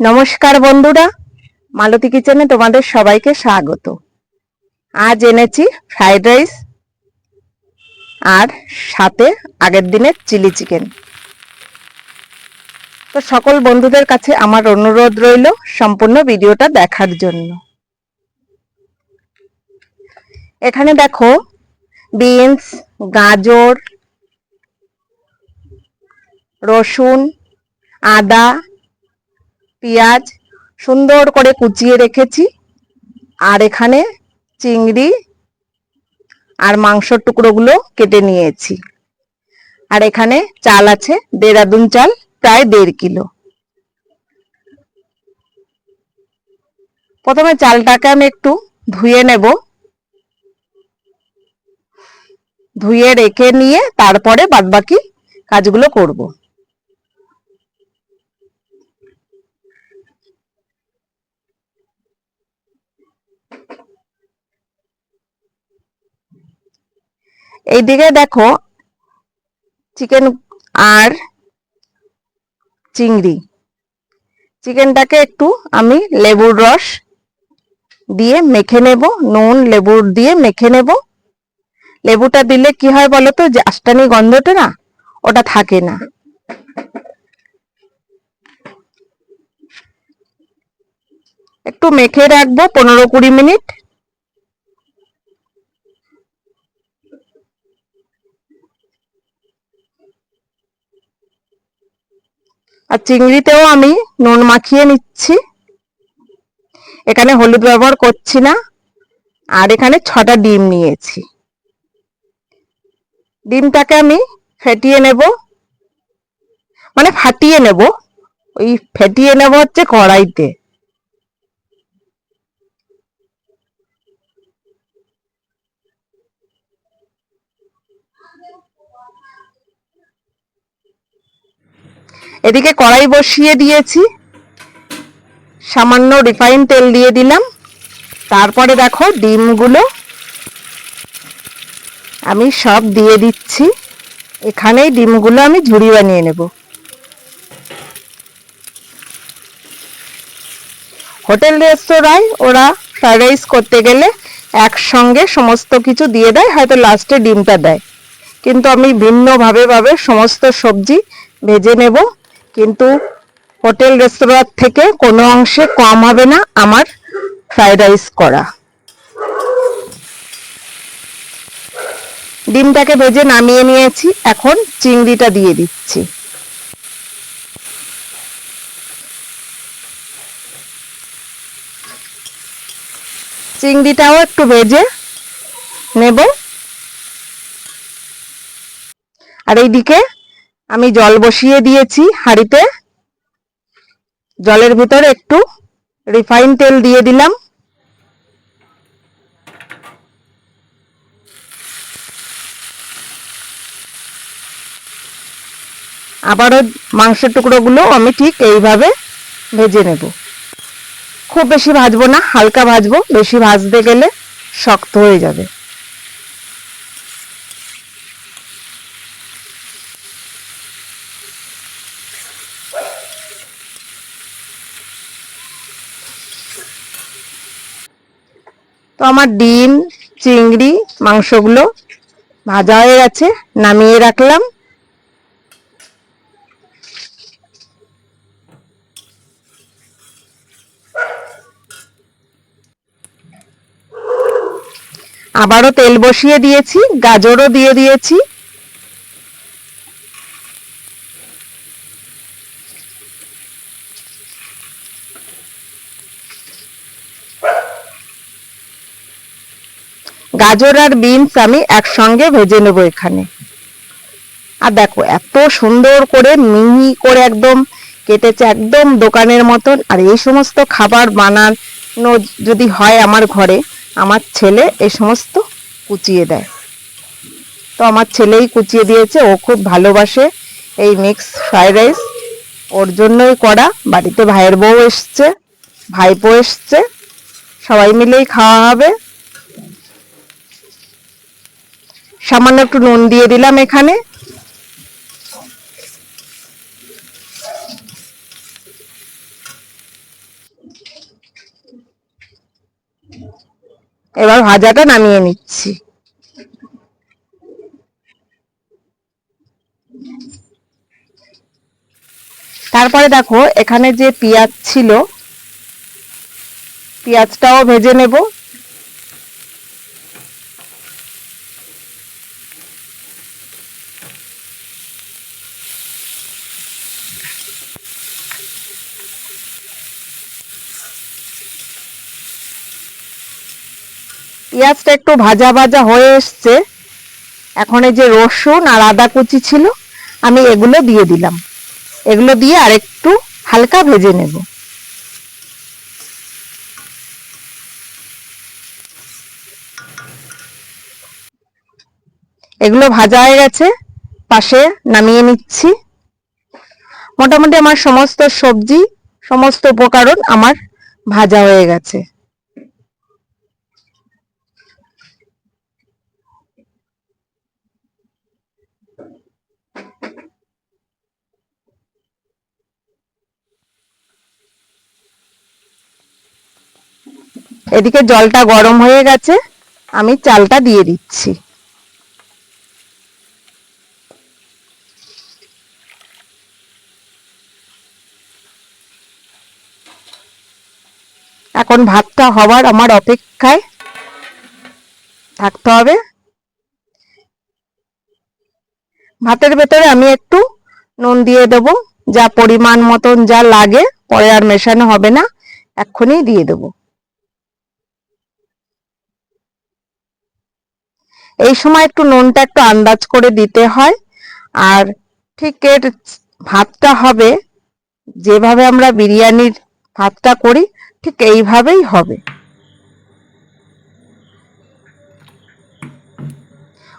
নমস্কার বন্ধুরা, মালতী কিচেনে তোমাদের সবাইকে স্বাগত। আজ এনেছি ফ্রাইড রাইস আর সাথে আগের দিনের চিলি চিকেন। তো সকল বন্ধুদের কাছে আমার অনুরোধ রইল সম্পূর্ণ ভিডিওটা দেখার জন্য। এখানে দেখো বিনস, গাজর, রসুন, আদা পেঁয়াজ সুন্দর করে কুচিয়ে রেখেছি। আর এখানে চিংড়ি আর মাংসর টুকরোগুলো কেটে নিয়েছি। আর এখানে চাল আছে, দেরাদুন চাল, প্রায় দেড় কিলো। প্রথমে চালটাকে আমি একটু ধুয়ে নেব। ধুয়ে রেখে নিয়ে তারপরে বাদবাকি কাজগুলো করব। এইদিকে দেখো চিকেন আর চিংড়ি। চিকেনটাকে একটু আমি লেবুর রস দিয়ে মেখে নেব, নুন, লেবুর দিয়ে মেখে নেব। লেবুটা দিলে কি হয় বলো তো, যে আষ্টানি গন্ধটা না, ওটা থাকে না। একটু মেখে রাখব পনেরো কুড়ি মিনিট। আর চিংড়িতেও আমি নুন মাখিয়ে নিচ্ছি। এখানে হলুদ ব্যবহার করছি না। আর এখানে ছটা ডিম নিয়েছি। ডিমটাকে আমি ফেটিয়ে নেব। মানে ফাটিয়ে নেব। ওই ফেটিয়ে নেব হচ্ছে কড়াইতে। এদিকে কড়াই বসিয়ে দিয়েছি। সামান্য রিফাইন তেল দিয়ে দিলাম। তারপরে দেখো ডিমগুলো আমি সব দিয়ে দিচ্ছি। এখানেই ডিমগুলো আমি ঝুড়ি বানিয়ে নেব। হোটেল রেস্তোরাঁয় ওরা ফ্রাইড রাইস করতে গেলে একসঙ্গে সমস্ত কিছু দিয়ে দেয়, হয়তো লাস্টে ডিমটা দেয়। কিন্তু আমি ভিন্নভাবে ভাবে সমস্ত সবজি ভেজে নেব। কিন্তু হোটেল রেস্তোরাঁ থেকে কোনো অংশে কম হবে না আমার ফ্রাইড রাইস করা। ডিমটাকে ভেজে নামিয়ে নিয়েছি, এখন চিংড়িটা দিয়ে দিচ্ছি। চিংড়িটাও একটু ভেজে নেব। আর এইদিকে আমি জল বসিয়ে দিয়েছি হাঁড়িতে। জলের ভিতরে একটু রিফাইন তেল দিয়ে দিলাম। আবারও মাংসের টুকরোগুলো আমি ঠিক এইভাবে ভেজে নেব। খুব বেশি ভাজবো না, হালকা ভাজবো, বেশি ভাজতে গেলে শক্ত হয়ে যাবে। আমার ডিম, চিংড়ি, মাংসগুলো ভাজা হয়ে গেছে, নামিয়ে রাখলাম। আবারও তেল বসিয়ে দিয়েছি, গাজরও দিয়ে দিয়েছি। গাজর আর বিনস আমি একসঙ্গে ভেজে নেব এখানে। আর দেখো, এত সুন্দর করে মিহি করে একদম কেটেছে একদম দোকানের মতন। আর এই সমস্ত খাবার বানানো যদি হয় আমার ঘরে, আমার ছেলে এই সমস্ত কুচিয়ে দেয়। তো আমার ছেলেই কুচিয়ে দিয়েছে, ও খুব ভালোবাসে এই মিক্স ফ্রাইড রাইস। ওর জন্যই করা। বাড়িতে ভাইয়ের বউ এসছে, ভাইপো এসছে, সবাই মিলেই খাওয়া হবে। সামান্য একটু নুন দিয়ে দিলাম এখানে। এবার ভাজাটা নামিয়ে নিচ্ছি। তারপরে দেখো, এখানে যে পেঁয়াজ ছিল, পেঁয়াজটাও ভেজে নেব। পেঁয়াজটা একটু ভাজা ভাজা হয়ে এসছে। এখন এই যে রসুন আর আদা কুচি ছিল, আমি এগুলো দিয়ে দিলাম। এগুলো দিয়ে আরেকটু হালকা ভেজে নেব। এগুলো ভাজা হয়ে গেছে, পাশে নামিয়ে নিচ্ছি। মোটামুটি আমার সমস্ত সবজি, সমস্ত উপকরণ আমার ভাজা হয়ে গেছে। এদিকে জলটা গরম হয়ে গেছে, আমি চালটা দিয়ে দিচ্ছি। এখন ভাতটা হবার আমার অপেক্ষায় থাকতে হবে। ভাতের ভেতরে আমি একটু নুন দিয়ে দেব, যা পরিমাণ মতন যা লাগে, পরে আর মেশানো হবে না, এক্ষুনি দিয়ে দেবো। এই সময় একটু নুনটা একটু আন্দাজ করে দিতে হয়। আর ঠিক এর ভাতটা হবে। যেভাবে আমরা বিরিয়ানির ভাতটা করি, ঠিক এইভাবেই হবে।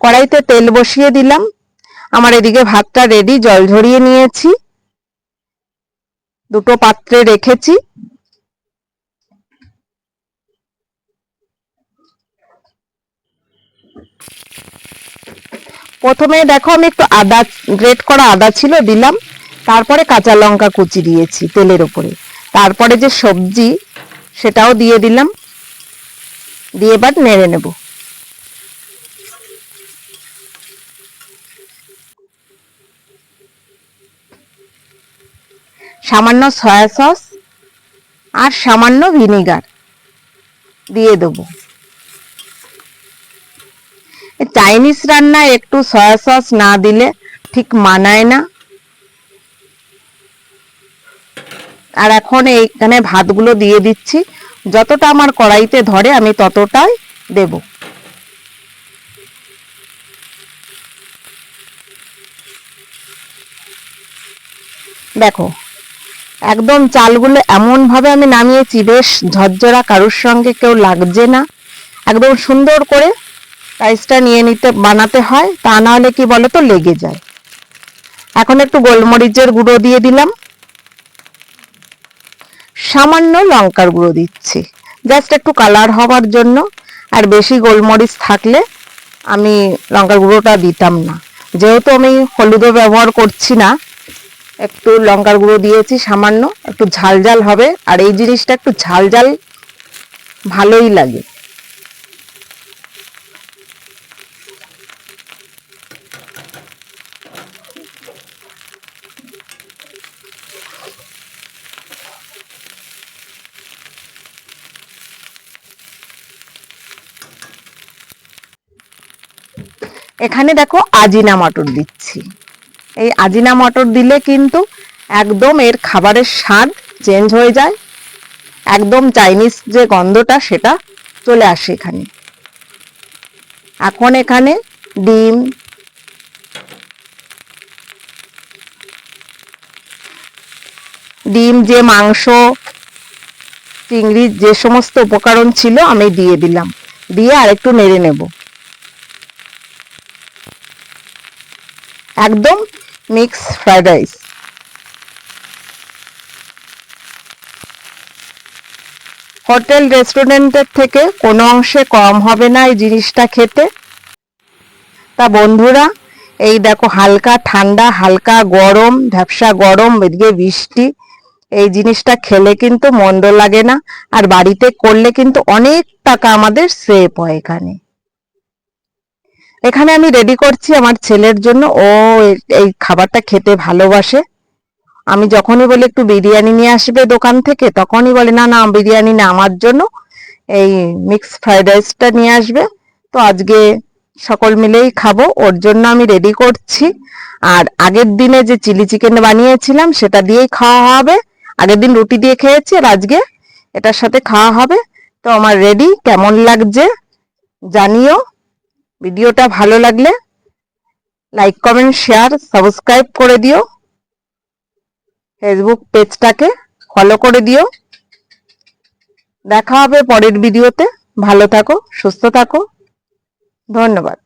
কড়াইতে তেল বসিয়ে দিলাম। আমার এদিকে ভাতটা রেডি জল ঝরিয়ে নিয়েছি। দুটো পাত্রে রেখেছি। প্রথমে দেখো আমি একটু আদা গ্রেট করা আদা ছিল, দিলাম। তারপরে কাঁচা লঙ্কা কুচি দিয়েছি তেলের উপরে। তারপরে যে সবজি, সেটাও দিয়ে দিলাম। দিয়ে এবার নেড়ে নেব। সামান্য সয়া সস আর সামান্য ভিনিগার। দিয়ে দেবো। চাইনিজ রান্নায় একটু সয়া সস না দিলে ঠিক মানায় না। আর এখন এইখানে ভাতগুলো দিয়ে দিচ্ছি। যতটা আমার কড়াইতে ধরে আমি ততটাই দেব। দেখো, একদম চালগুলো এমন ভাবে আমি নামিয়েছি, বেশ ঝরঝরা কারুর সঙ্গে কেউ লাগছে না। একদম সুন্দর করে রাইসটা নিয়ে নিতে, বানাতে হয়, তা না হলে কি বলো তো লেগে যায়। এখন একটু গোলমরিচের গুঁড়ো দিয়ে দিলাম। সামান্য লঙ্কার গুঁড়ো দিচ্ছি। জাস্ট একটু কালার হওয়ার জন্য। আর বেশি গোলমরিচ থাকলে আমি লঙ্কার গুঁড়োটা দিতাম না। যেহেতু আমি হলুদও ব্যবহার করছি না, একটু লঙ্কার গুঁড়ো দিয়েছি সামান্য। একটু ঝাল ঝাল হবে। আর এই জিনিসটা একটু ঝাল ঝাল ভালোই লাগে। এখানে দেখো আজিনা মটর দিচ্ছি। এই আজিনা মটর দিলে কিন্তু একদম এর খাবারের স্বাদ চেঞ্জ হয়ে যায়। একদম চাইনিজ যে গন্ধটা সেটা চলে আসে এখানে। এখন এখানে ডিম ডিম যে মাংস চিংড়ির যে সমস্ত উপকরণ ছিল আমি দিয়ে দিলাম। দিয়ে আরেকটু নেড়ে নেব। একদম মিক্স ফ্রাইড রাইস। হোটেল, রেস্টুরেন্টের থেকে কোনো অংশে কম হবে না এই জিনিসটা খেতে। তা বন্ধুরা, এই দেখো হালকা ঠান্ডা, হালকা গরম, ঝাপসা গরম, এদিকে বৃষ্টি, এই জিনিসটা খেলে কিন্তু মন্দ লাগে না। আর বাড়িতে করলে কিন্তু অনেক টাকা আমাদের সেভ হয় এখানে। এখানে আমি রেডি করছি আমার ছেলের জন্য। ও এই খাবারটা খেতে ভালোবাসে। আমি যখনই বলি, একটু বিরিয়ানি নিয়ে আসবে দোকান থেকে? তখনই বলে, না না, বিরিয়ানি না, আমার জন্য এই মিক্স ফ্রাইড রাইসটা নিয়ে আসবে। তো আজকে সকল মিলেই খাব, ওর জন্য আমি রেডি করছি। আর আগের দিনে যে চিলি চিকেন বানিয়েছিলাম, সেটা দিয়েই খাওয়া হবে। আগের দিন রুটি দিয়ে খেয়েছি, আর আজকে এটার সাথে খাওয়া হবে। তো আমার রেডি কেমন লাগছে জানিও। ভিডিওটা ভালো লাগলে লাইক, কমেন্ট, শেয়ার, সাবস্ক্রাইব করে দিও। ফেসবুক পেজটাকে ফলো করে দিও। দেখা হবে পরের ভিডিওতে। ভালো থাকো, সুস্থ থাকো। ধন্যবাদ।